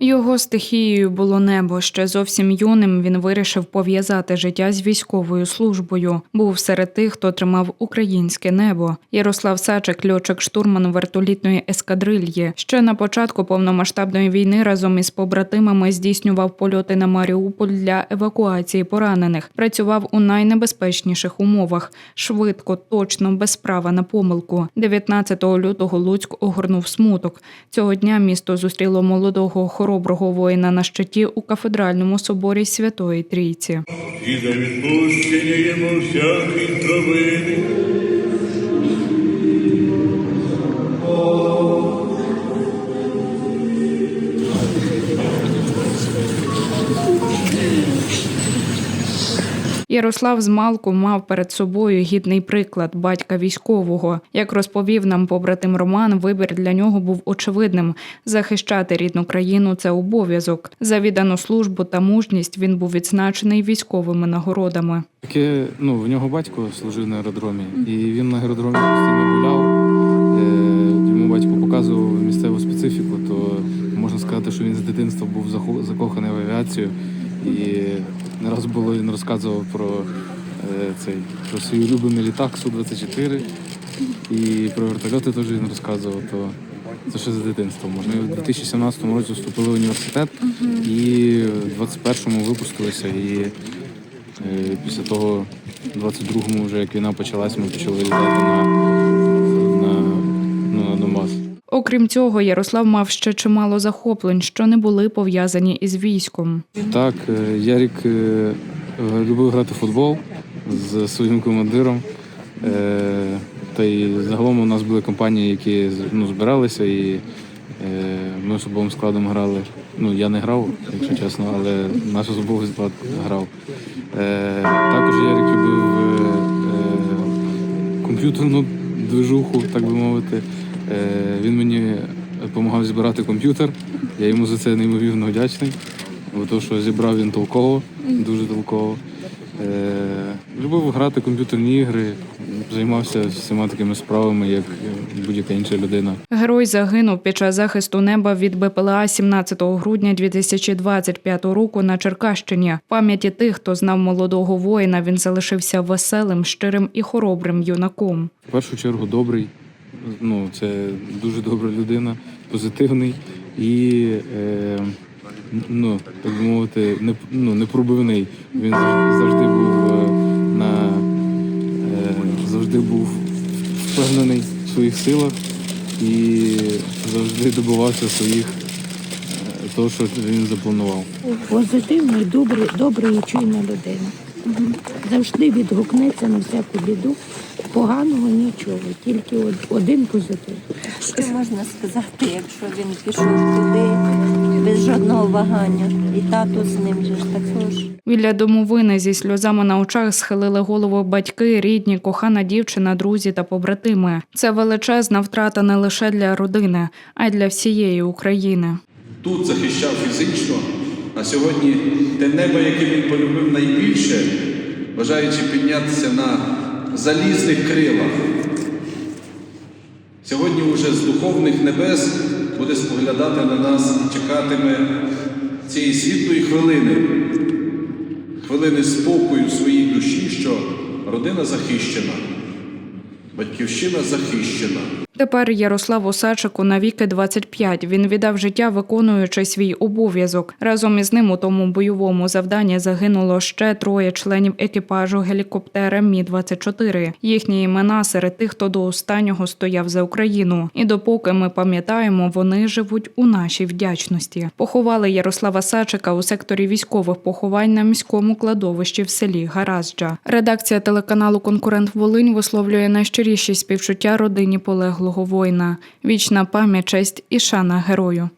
Його стихією було небо. Ще зовсім юним він вирішив пов'язати життя з військовою службою. Був серед тих, хто тримав українське небо. Ярослав Сачик, льотчик штурман вертолітної ескадрильї. Ще на початку повномасштабної війни разом із побратимами здійснював польоти на Маріуполь для евакуації поранених. Працював у найнебезпечніших умовах швидко, точно, без права на помилку. 19 лютого Луцьк огорнув смуток. Цього дня місто зустріло молодого хороброго воїна на щиті у кафедральному соборі Святої Трійці. і за відпущення йому всяких провини. Ярослав змалку мав перед собою гідний приклад батька військового. Як розповів нам побратим Роман, вибір для нього був очевидним: захищати рідну країну це обов'язок. За віддану службу та мужність він був відзначений військовими нагородами. Таке, ну, в нього батько служив на аеродромі, і він на аеродромі постійно гуляв. Е, Йому батько показував місцеву специфіку, то можна сказати, що він з дитинства був закоханий в авіацію. І не раз було він розказував про е, цей про свій улюблений літак Су-24 і про вертольоти теж він розказував. То це ще з дитинства. Можна Ми в 2017 році вступили в університет і в 21-му випустилися. І Е, Після того, в 22-му, вже як війна почалась, ми почали літати на. Окрім цього, Ярослав мав ще чимало захоплень, що не були пов'язані із військом. Так, е, Ярік е, любив грати в футбол з своїм командиром. Е, Та й загалом у нас були компанії, які ну, збиралися, і ми особовим складом грали. Ну, я не грав, якщо чесно, але наш особовий склад грав. Також Ярік любив комп'ютерну движуху, так би мовити. Е, Він мені допомагав збирати комп'ютер. Я йому за це неймовірно вдячний. Бо то, що зібрав він толково, дуже толково. Е, любив грати комп'ютерні ігри, займався всіма такими справами, як будь-яка інша людина. Герой загинув під час захисту неба від БПЛА 17 грудня 2025 року на Черкащині. В Пам'яті тих, хто знав молодого воїна, він залишився веселим, щирим і хоробрим юнаком. В першу чергу добрий, ну це дуже добра людина, позитивний і е, ну, так би мовити, не, ну, непробивний. Він завжди, завжди був е, на е, завжди був впевнений в своїх силах і завжди добивався своїх е, того, що він запланував. Позитивний, добрий, добрий і чуйна людина. Завжди відгукнеться на всяку біду. Поганого нічого, тільки один позитив. Що можна сказати, якщо він пішов туди без жодного вагання, і тату з ним же ж також. Біля домовини зі сльозами на очах схилили голову батьки, рідні, кохана дівчина, друзі та побратими. Це величезна втрата не лише для родини, а й для всієї України. тут захищав фізично, а сьогодні те небо, яке він полюбив найбільше, бажаючи піднятися на залізних крилах. Сьогодні уже з духовних небес буде споглядати на нас і чекатиме цієї світлої хвилини, хвилини спокою в своїй душі, що родина захищена, батьківщина захищена. Тепер Ярослав Осадчику навіки 25. Він віддав життя, виконуючи свій обов'язок. Разом із ним у тому бойовому завданні загинуло ще троє членів екіпажу гелікоптера Мі 24 Їхні імена серед тих, хто до останнього стояв за Україну. І допоки ми пам'ятаємо, вони живуть у нашій вдячності. Поховали Ярослава Сачика у секторі військових поховань на міському кладовищі в селі Гаразджа. Редакція телеканалу Конкурент Волинь висловлює найщиріші співчуття родині полеглого воїна. Вічна пам'ять, честь і шана герою.